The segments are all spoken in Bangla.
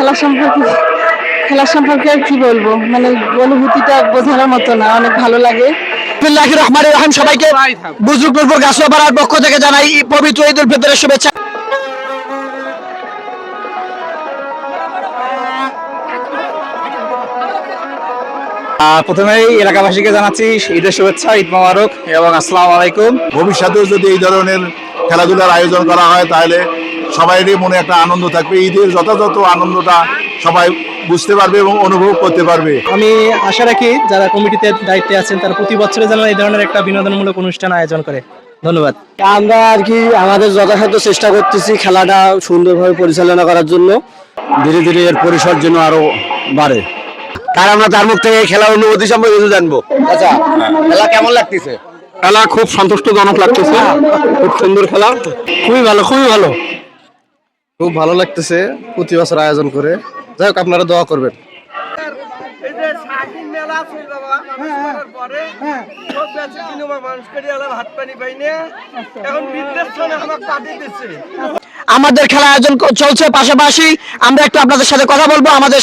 খেলা সম্পর্কে খেলা সম্পর্কে আর কি বলব? মানে অনুভূতিটা বোঝানোর মতো না অনেক ভালো লাগে। বিসমিল্লাহির রহমানির রহিম সবাইকে পক্ষ থেকে জানাই পবিত্র ঈদ উল ফিতরের শুভেচ্ছা প্রথমেই এলাকাবাসীকে জানাচ্ছি ঈদের শুভেচ্ছা ঈদ মোবারক এবং আসসালামু আলাইকুম। ভবিষ্যতেও যদি এই ধরনের খেলাধুলার আয়োজন করা হয় তাহলে সবাইরই মনে একটা আনন্দ থাকবে। ঈদের যথাযথ আনন্দটা সবাই বুঝতে পারবে এবং অনুভব করতে পারবে। আমি আশা রাখি যারা কমিটিতে দায়িত্বে আছেন তারা প্রতি বছরে যেন এই ধরনের একটা বিনোদনমূলক অনুষ্ঠান আয়োজন করে। ধন্যবাদ। আমরা আর কি আমাদের যথাসাধ্য চেষ্টা করতেছি খেলাটা সুন্দরভাবে পরিচালনা করার জন্য। ধীরে ধীরে এর পরিসর যেন আরও বাড়ে। তার আমরা তার মুখ থেকে খেলার অনুভূতি সম্পর্কে কিছু জানব? আচ্ছা খেলা কেমন লাগতেছে? খেলা খুব সন্তুষ্টজনক লাগতেছে। খুব সুন্দর খেলা। খুবই ভালো খুবই ভালো। খুব ভালো লাগতেছে প্রতি বছর আয়োজন করে। যাই হোক আপনারা দোয়া করবেন। এই যে শাহিন মেলা ছিল বাবা মানুষ করার পরে সব বেঁচে কিনো বা মানুষ করে এলাম হাত পানি পাইনি এখন বিদ্যুৎ সনে আমাকে পাঠিয়ে দিচ্ছে। আমাদের খেলা আয়োজন চলছে পাশাপাশি আমরা একটু আপনাদের সাথে কথা বলব। আমাদের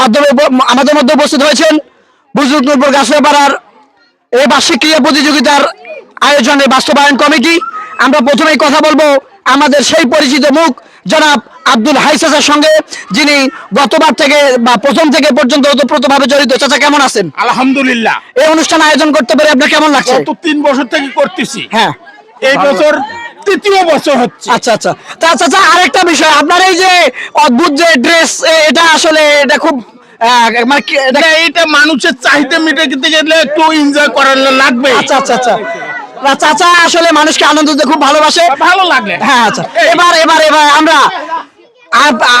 মাধ্যমে আমাদের মধ্যে উপস্থিত হয়েছেন বুজরুক নূরপুর গাছুয়াপাড়ার এই বার্ষিক ক্রীড়া প্রতিযোগিতার আয়োজনে বাস্তবায়ন কমিটি। আমরা প্রথমেই কথা বলব আমাদের সেই পরিচিত মুখ জনাব আব্দুল হাইসাসের সঙ্গে যিনি গতবার থেকে বা প্রথম থেকে পর্যন্ত ওতপ্রোতভাবে জড়িত। চাচা কেমন আছেন? আলহামদুলিল্লাহ। এই অনুষ্ঠান আয়োজন করতে পেরে আপনার কেমন লাগছে? গত তিন বছর থেকে করতেছি। হ্যাঁ। এই বছর তৃতীয় বছর হচ্ছে। আচ্ছা আচ্ছা। তা চাচা আরেকটা বিষয় আপনার এই যে অদ্ভুত যে ড্রেস এটা আসলে এটা খুব মানে এটা- মানুষের চাহিদা মিটাতে গেলে একটু এনজয় করার লাগবে। আচ্ছা আচ্ছা আচ্ছা। চাচা আসলে মানুষকে আনন্দ দিতে খুব ভালোবাসে। ভালো লাগে হ্যাঁ আচ্ছা। এবার এবার এবার আমরা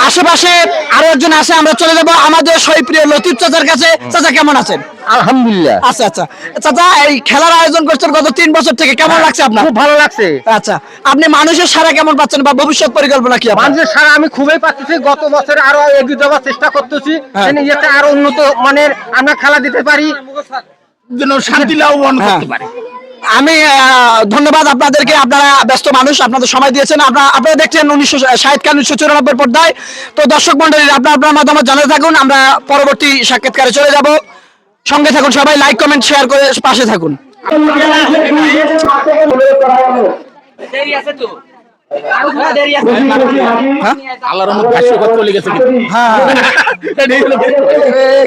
আশেপাশে আরও একজন আছে আমরা চলে যাব আমাদের সৈপ্রিয় লতিফ চাচার কাছে। চাচা কেমন আছেন? আলহামদুলিল্লাহ। আচ্ছা আচ্ছা। চাচা এই খেলার আয়োজন করছেন গত তিন বছর থেকে কেমন লাগছে আপনার? খুব ভালো লাগছে। আচ্ছা আপনি মানুষের সারা কেমন পাচ্ছেন বা ভবিষ্যৎ পরিকল্পনা কি মানুষের সারা আমি খুবই পাচ্ছি। গত বছর আরও এগিয়ে যাওয়ার চেষ্টা করতেছি। হ্যাঁ। যাতে আরও উন্নত মানের আমরা খেলা দিতে পারি। যেন শান্তি লাভবান হ্যাঁ। করতে পারে। আমি ধন্যবাদ আপনাদেরকে। আপনারা ব্যস্ত মানুষ, আপনাদের সময় দিয়েছেন। আপনারা আপনারা দেখছেন উনিশশো ষাট কাল উনিশশো চুরানব্বই পর্দায়। তো দর্শক মন্ডলী আপনার আপনার মতামত জানাতে থাকুন। আমরা পরবর্তী সাক্ষাৎকারে চলে যাব। সঙ্গে থাকুন সবাই লাইক কমেন্ট শেয়ার করে পাশে থাকুন। আল্লাহর চলে গেছে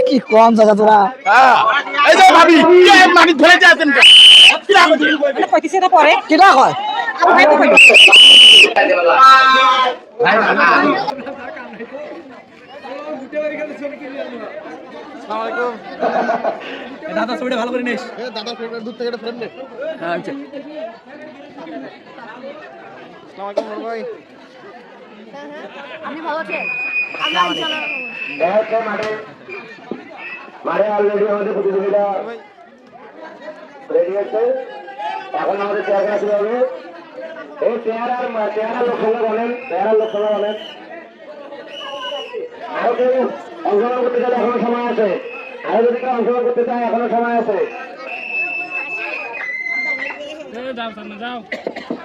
কি কম জায়গা তোরা হ্যাঁ। এই যে ভাবি কে মাটি ধরে যাচ্ছেন কিটা কয় দাদা ছবিটা ভালো করে নিস আপনি ভালো আছেন? আল্লাহ ইনশাআল্লাহ মাঠে। অলরেডি আমাদের প্রতিযোগিতা রেডি আছে। এখন আমাদের চেয়ার শুরু হবে। এই চেয়ার আর চেয়ারের লোক সংখ্যা বলেন চেয়ারের লোক সংখ্যা বলেন। আরও কেউ অংশগ্রহণ করতে চাইলে এখনও সময় আছে। আরও যদি কেউ অংশগ্রহণ করতে চায় এখনও সময় আছে। কমিটির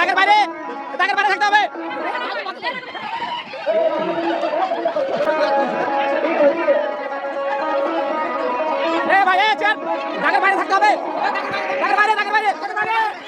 দাগের বাইরে দাগের বাইরে থাকতে হবে। এ ভাই, এ চেয়ার দাগের বাইরে থাকতে হবে। দাগের বাইরে দাগের বাইরে দাগের বাইরে।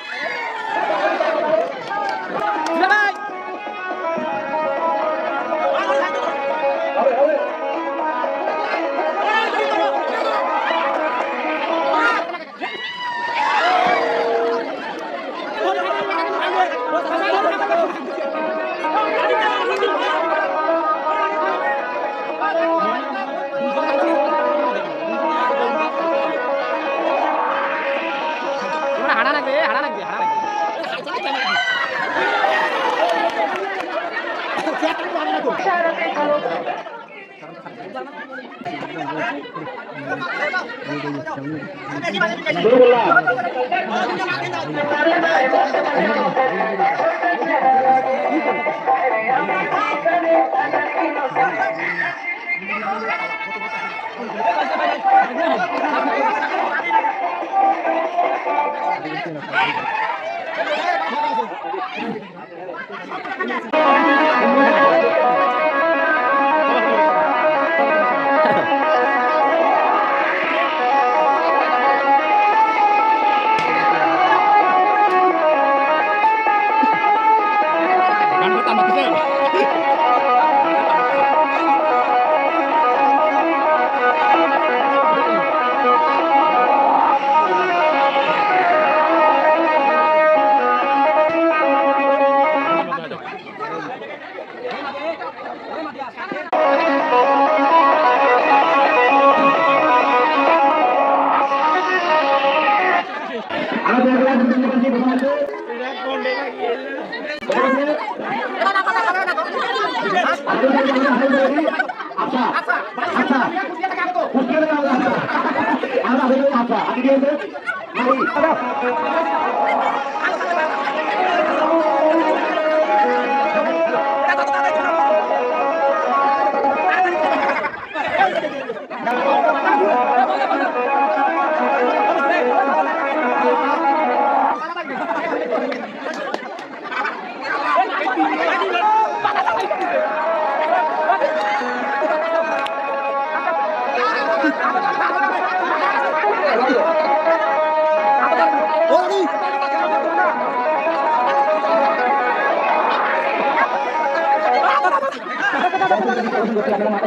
Thank you. আচ্ছা আচ্ছা। আচ্ছা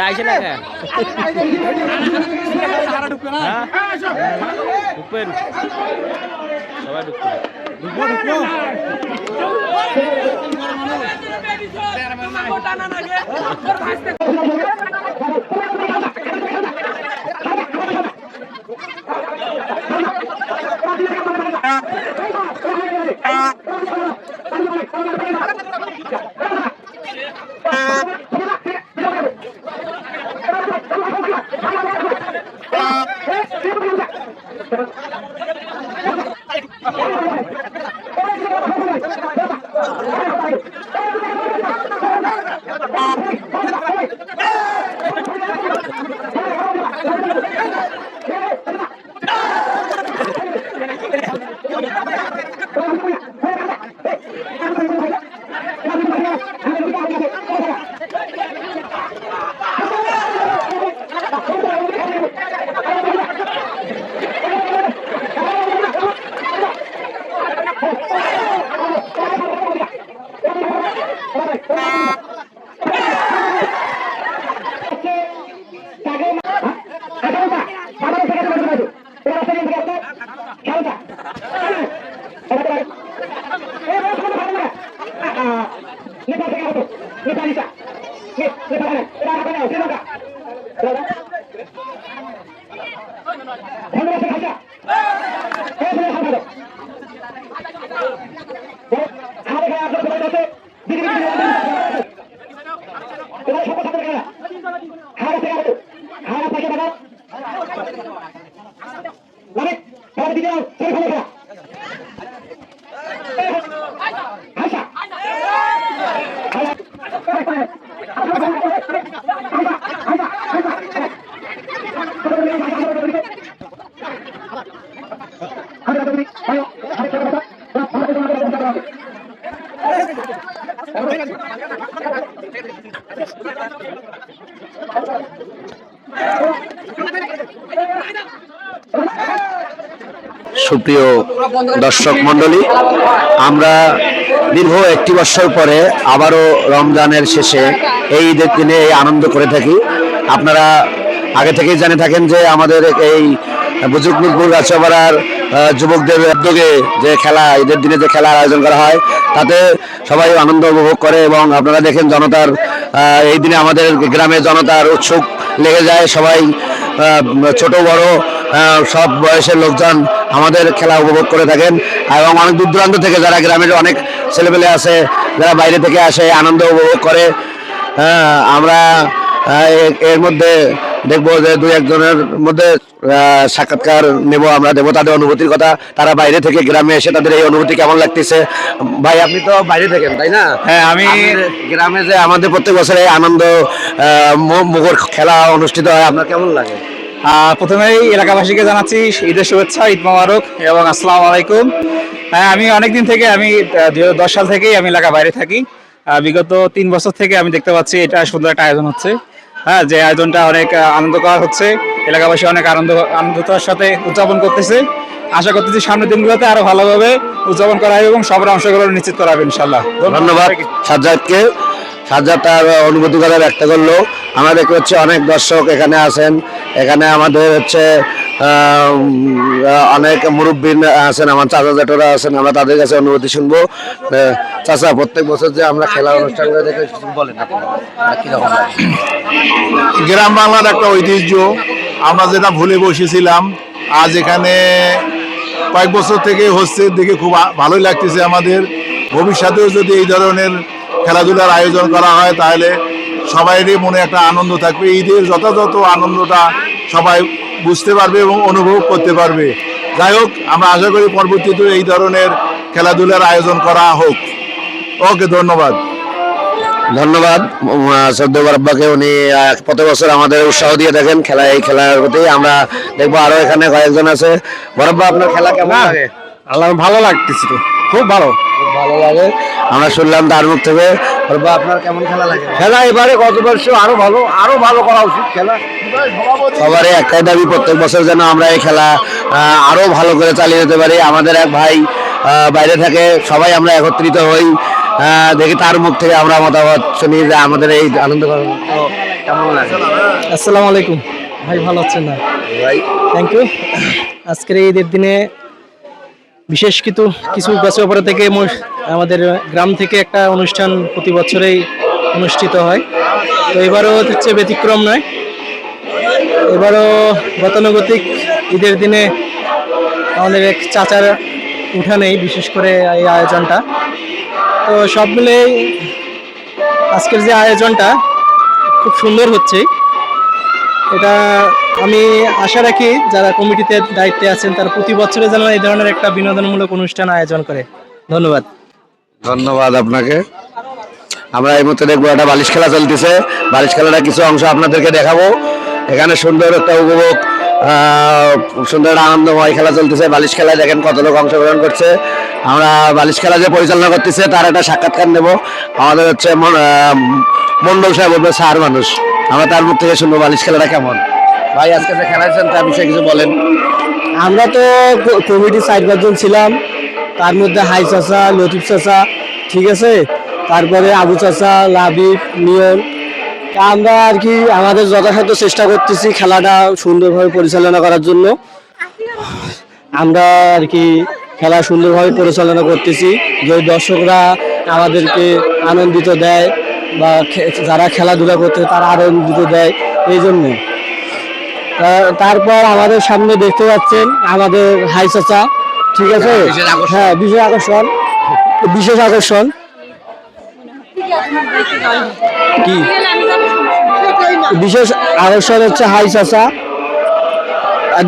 আইসে না ঢুকবে সবাই ঢুকবে ঢুকবো ঢুকবো Ah! का সুপ্রিয় দর্শক মণ্ডলী, আমরা দীর্ঘ একটি বছর পরে আবারও রমজানের শেষে এই ঈদের দিনে এই আনন্দ করে থাকি। আপনারা আগে থেকেই জেনে থাকেন যে আমাদের এই বুজুর্গপুর গাছপাড়ার যুবকদের উদ্যোগে যে খেলা, ঈদের দিনে যে খেলার আয়োজন করা হয়, তাতে সবাই আনন্দ উপভোগ করে এবং আপনারা দেখেন জনতার এই দিনে আমাদের গ্রামে জনতার উৎসুক লেগে যায় সবাই ছোট বড় সব বয়সের লোকজন আমাদের খেলা উপভোগ করে থাকেন এবং অনেক দূর দূরান্ত থেকে যারা গ্রামের অনেক ছেলেপেলে আছে যারা বাইরে থেকে আসে আনন্দ উপভোগ করে। হ্যাঁ, আমরা এর মধ্যে দেখব যে দুই একজনের মধ্যে সাক্ষাৎকার নেব আমরা দেবো তাদের অনুভূতির কথা। তারা বাইরে থেকে গ্রামে এসে তাদের এই অনুভূতি কেমন লাগতেছে? ভাই আপনি তো বাইরে থাকেন তাই না? হ্যাঁ, আমি- গ্রামে যে আমাদের প্রত্যেক বছরে আনন্দ আহ, মু- মুখর খেলা অনুষ্ঠিত হয় আপনার কেমন লাগে? প্রথমেই এলাকাবাসীকে জানাচ্ছি ঈদের শুভেচ্ছা, ঈদ মোবারক এবং আসসালামু আলাইকুম। হ্যাঁ আমি অনেকদিন থেকে, আমি দশ সাল থেকেই আমি এলাকা বাইরে থাকি। বিগত তিন বছর থেকে আমি দেখতে পাচ্ছি এটা সুন্দর একটা আয়োজন হচ্ছে। হ্যাঁ যে আয়োজনটা অনেক আনন্দকর হচ্ছে। এলাকাবাসী অনেক আনন্দ, আনন্দতার সাথে উদযাপন করতেছে। আশা করতেছি সামনের দিনগুলোতে আরও ভালোভাবে উদযাপন করা হবে এবং সবার অংশগ্রহণ নিশ্চিত করা হবে ইনশাল্লাহ ধন্যবাদ। সাজ্জাদকে। সাজ্জাদ অনুভূতি কথা ব্যক্ত করল আমাদের পাচ্ছি অনেক দর্শক এখানে আছেন। এখানে আমাদের হচ্ছে অনেক মুরব্বী আছেন, আমার চাচা জেঠরা আছেন, আমরা তাদের কাছে অনুভূতি শুনব। চাচা, প্রত্যেক বছর যে আমরা খেলা অনুষ্ঠান করে দেখে বলেন? গ্রাম বাংলার একটা ঐতিহ্য। আমরা যেটা ভুলে বসেছিলাম, আজ এখানে কয়েক বছর থেকে হচ্ছে দেখে খুব ভালোই লাগতেছে আমাদের। ভবিষ্যতেও যদি এই ধরনের খেলাধুলার আয়োজন করা হয়, তাহলে সবাইরই মনে একটা আনন্দ থাকবে। ঈদের যথাযথ আনন্দটা সবাই বুঝতে পারবে এবং অনুভব করতে পারবে। যাই হোক আমরা আশা করি পরবর্তীতে এই ধরনের খেলাধুলার আয়োজন করা হোক। ওকে ধন্যবাদ। ধন্যবাদ। সদ্য আব্বাকে উনি প্রতি বছর আমাদের উৎসাহ দিয়ে থাকেন খেলা এই খেলার প্রতি। আমরা দেখব আরও এখানে কয়েকজন আছে। বরাব্বা আপনার খেলা কেমন লাগে? আল্লাহ ভালো লাগতেছে। তো খুব ভালো। ভালো লাগে। আমরা শুনলাম তার মুখ থেকে আপনার কেমন খেলা লাগে? খেলা এবারে গত বর্ষ আরও ভালো আরও ভালো করা উচিত খেলা। সবারই একটাই দাবি প্রত্যেক বছর যেন আমরা এই খেলা আরও ভালো করে চালিয়ে যেতে পারি। আমাদের এক ভাই বাইরে থাকে সবাই আমরা একত্রিত হই। দেখি তার মুখ থেকে আমরা মতামত শুনি যে আমাদের এই আনন্দ কেমন লাগে। আসসালামু আলাইকুম। ভাই ভালো আছেন না? ভাই। থ্যাংক ইউ আজকের এই ঈদের দিনে বিশেষ কিন্তু কিছু কিছু গাছপাড়া থেকে আমাদের গ্রাম থেকে একটা অনুষ্ঠান প্রতি বছরেই অনুষ্ঠিত হয়। তো এবারও হচ্ছে ব্যতিক্রম নয়। এবারও গতানুগতিক ঈদের দিনে আমাদের এক চাচার উঠানেই বিশেষ করে এই আয়োজনটা। তো সব মিলেই আজকের যে আয়োজনটা খুব সুন্দর হচ্ছে। এটা আমি আশা রাখি যারা কমিটিতে দায়িত্বে আছেন, তারা প্রতি বছরে যেন এই ধরনের একটা বিনোদনমূলক অনুষ্ঠান আয়োজন করে। ধন্যবাদ। ধন্যবাদ আপনাকে। আমরা এই মুহূর্তে দেখব একটা বালিশ খেলা চলতেছে। বালিশ খেলাটা কিছু অংশ আপনাদেরকে দেখাবো। এখানে সুন্দর একটা উপভোগ সুন্দর আনন্দময় খেলা চলতেছে। বালিশ খেলায় দেখেন কত লোক অংশগ্রহণ করছে। আমরা বালিশ খেলা যে পরিচালনা করতেছে, তার একটা সাক্ষাৎকার নেব। আমাদের হচ্ছে মন্ডল সাহেব স্যার মানুষ। আমরা তার মুখ থেকে শুনব বালিশ খেলাটা কেমন। ভাই, আজকে যে খেলাচ্ছেন তার বিষয়ে কিছু বলেন। আমরা তো কমিটি চার পাঁচজন ছিলাম। তার মধ্যে হাই চাচা, লতিফ চাচা, ঠিক আছে? তারপরে আবু চাচা, লাবিব নিয়ন আমরা আর কি আমাদের যথাসাধ্য চেষ্টা করতেছি খেলাটা সুন্দরভাবে পরিচালনা করার জন্য। আমরা আর কি খেলা সুন্দরভাবে পরিচালনা করতেছি। যে দর্শকরা আমাদেরকে আনন্দিত দেয় বা যারা খেলাধুলা করতে, তারা আনন্দিত দেয়, এই জন্যে। তারপর আমাদের সামনে দেখতে পাচ্ছেন আমাদের হাই চাচা ঠিক আছে? হ্যাঁ বিশেষ আকর্ষণ। বিশেষ আকর্ষণ। কি? বিশেষ আকর্ষণ হচ্ছে হাই চাচা।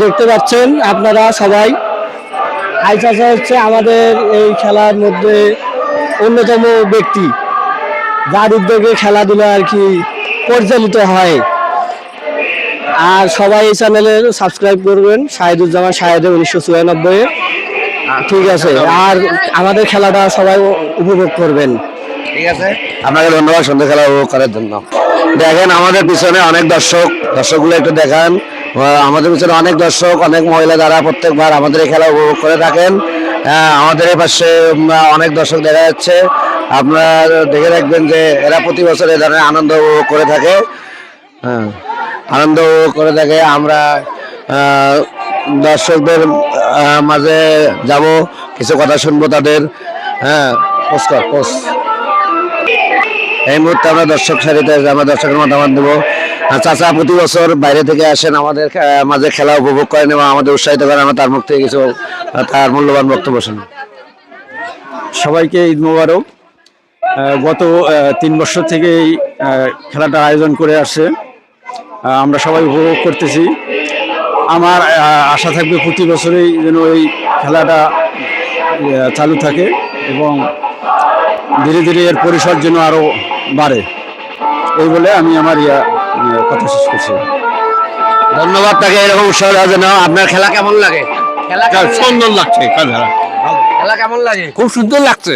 দেখতে পাচ্ছেন আপনারা সবাই। হাই চাচা হচ্ছে আমাদের এই খেলার মধ্যে অন্যতম ব্যক্তি। যার উদ্যোগে খেলাধুলা আর কি পরিচালিত হয়। আর সবাই এই চ্যানেলে সাবস্ক্রাইব করবেন, শাহিদুজ্জামান শাহেদের উনিশশো চুরানব্বই ঠিক আছে, আর আমাদের খেলাটা সবাই উপভোগ করবেন। ঠিক আছে, আপনাকে ধন্যবাদ, সন্ধ্যা খেলা উপভোগ করার জন্য। দেখেন, আমাদের পিছনে অনেক দর্শক, দর্শকগুলো একটু দেখান। আমাদের পিছনে অনেক দর্শক, অনেক মহিলা যারা প্রত্যেকবার আমাদের এই খেলা উপভোগ করে থাকেন। আমাদের এই পাশে অনেক দর্শক দেখা যাচ্ছে। আপনার দেখে রাখবেন যে এরা প্রতি বছর এ ধরনের আনন্দ উপভোগ করে থাকে। হ্যাঁ। আনন্দ করে থাকে। আমরা দর্শকদের মাঝে যাব কিছু কথা শুনব তাদের। হ্যাঁ এই মুহূর্তে আমরা দর্শক সারিতে আমরা দর্শকের মতামত দেবো। চাচা প্রতি বছর বাইরে থেকে আসেন আমাদের মাঝে খেলা উপভোগ করেন এবং আমাদের উৎসাহিত করেন। আমরা তার মুখ থেকে কিছু তার মূল্যবান বক্তব্য শুনি। সবাইকে ঈদ মোবারক। গত তিন বছর থেকে এই খেলাটা আয়োজন করে আহ, আমরা সবাই উপভোগ করতেছি। আমার আশা থাকবে প্রতি বছরেই যেন এই খেলাটা চালু থাকে এবং ধীরে ধীরে এর পরিসর যেন আরও বাড়ে। এই বলে আমি আমার ইয়া আহ, কথা শেষ করছি। ধন্যবাদ তাকে এরকম উৎসাহ দেওয়ার জন্য আপনার খেলা কেমন লাগে? খেলা কেমন লাগে? সুন্দর লাগছে খেলা। কেমন লাগে? খুব সুন্দর লাগছে।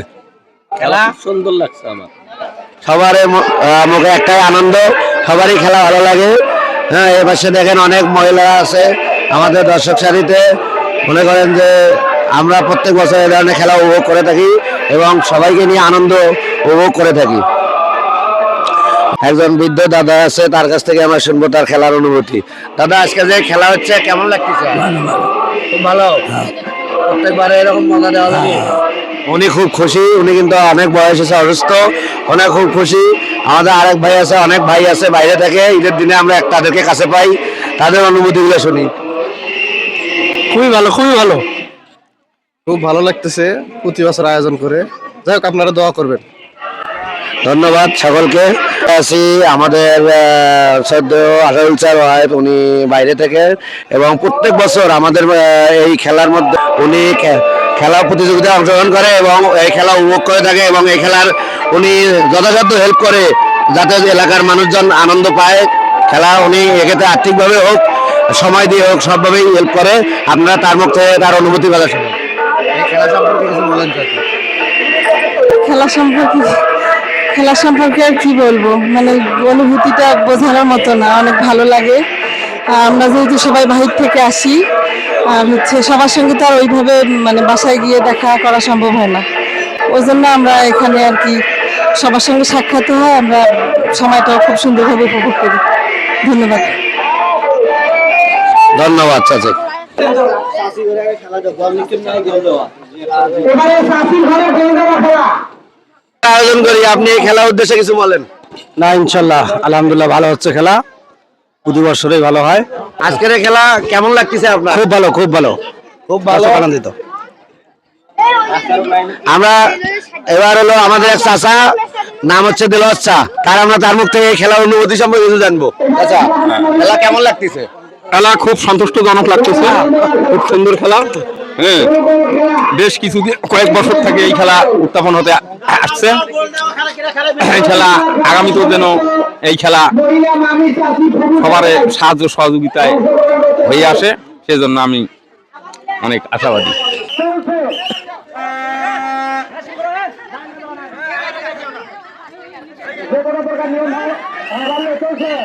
খেলা? সুন্দর লাগছে আমার। সবার মুখে একটাই আনন্দ সবারই খেলা ভালো লাগে। হ্যাঁ এ পাশে দেখেন অনেক মহিলা আছে আমাদের দর্শক সারিতে। মনে করেন যে আমরা প্রত্যেক বছর এই ধরনের খেলা উপভোগ করে থাকি এবং সবাইকে নিয়ে আনন্দ উপভোগ করে থাকি। একজন বৃদ্ধ দাদা আছে তার কাছ থেকে আমরা শুনব তার খেলার অনুভূতি। দাদা আজকে যে খেলা হচ্ছে কেমন লাগতেছে? খুব ভালো? প্রত্যেকবারে এরকম মজা দেওয়া লাগে। উনি খুব খুশি উনি কিন্তু অনেক বয়স আছে অসুস্থ। অনেক খুব খুশি। আমাদের আরেক ভাই আছে অনেক ভাই আছে বাইরে থেকে ঈদের দিনে আমরা তাদেরকে কাছে পাই তাদের অনুভূতিগুলো শুনি। খুবই ভালো খুবই ভালো। খুব ভালো লাগতেছে প্রতি বছর আয়োজন করে। যাই হোক আপনারা দোয়া করবেন। ধন্যবাদ সকলকে। আছি আমাদের সদ্য আশারুল স্যার ওয়াইফ উনি বাইরে থেকে এবং প্রত্যেক বছর আমাদের এই খেলার মধ্যে উনি খে- খেলা প্রতিযোগিতায় অংশগ্রহণ করে এবং এই খেলা উপভোগ করে থাকে এবং এই খেলার উনি যথাসাধ্য হেল্প করে যাতে এলাকার মানুষজন আনন্দ পায়। খেলা উনি এক্ষেত্রে আর্থিকভাবে হোক সময় দিয়ে হোক সবভাবেই হেল্প করে। আপনারা তার মুখ থেকে তার অনুভূতি বলা শুনুন। এই খেলা সম্পর্কে খেলা সম্পর্কে আর কি বলব? মানে অনুভূতিটা বোঝানোর মতো না অনেক ভালো লাগে। আমরা যেহেতু সবাই বাহির থেকে আসি হচ্ছে সবার সঙ্গে তো আর ওইভাবে মানে বাসায় গিয়ে দেখা করা সম্ভব হয় না। ওই জন্য আমরা এখানে আর কি সবার সঙ্গে সাক্ষাৎ হয় আমরা সময়টা খুব সুন্দরভাবে উপভোগ করি। ধন্যবাদ। ধন্যবাদ চাচা। আয়োজন করি আপনি এই খেলার উদ্দেশ্যে কিছু বলেন। না ইনশাল্লাহ আলহামদুলিল্লাহ ভালো হচ্ছে খেলা। প্রতি বছরই ভালো হয়। আজকের খেলা কেমন লাগতেছে আপনার? খুব ভালো খুব ভালো। খুব ভালো। আনন্দিত। আমরা এবার হলো আমাদের এক চাষা নাম হচ্ছে দিলওয়ার চা। তার আমরা তার মুখ থেকে খেলা খেলার অনুভূতি সম্পর্কে জানব। আচ্ছা খেলা কেমন লাগতেছে? খেলা খুব সন্তুষ্টজনক লাগতেছে। খুব সুন্দর খেলা। হ্যাঁ। বেশ কিছু কয়েক বছর থেকে এই খেলা উত্থাপন হতে আসছে। এই খেলা আগামীতে যেন এই খেলা সবার সাহায্য সহযোগিতায় হয়ে আসে, সেজন্য আমি অনেক আশাবাদী। হ্যাঁ।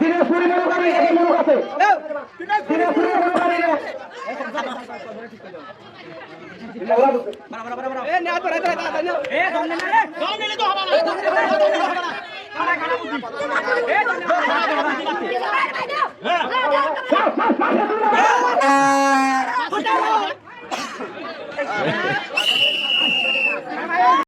দিনাজপুরে মনে করেন এই আছে দিনাজপুরে মনে করেন Yeah.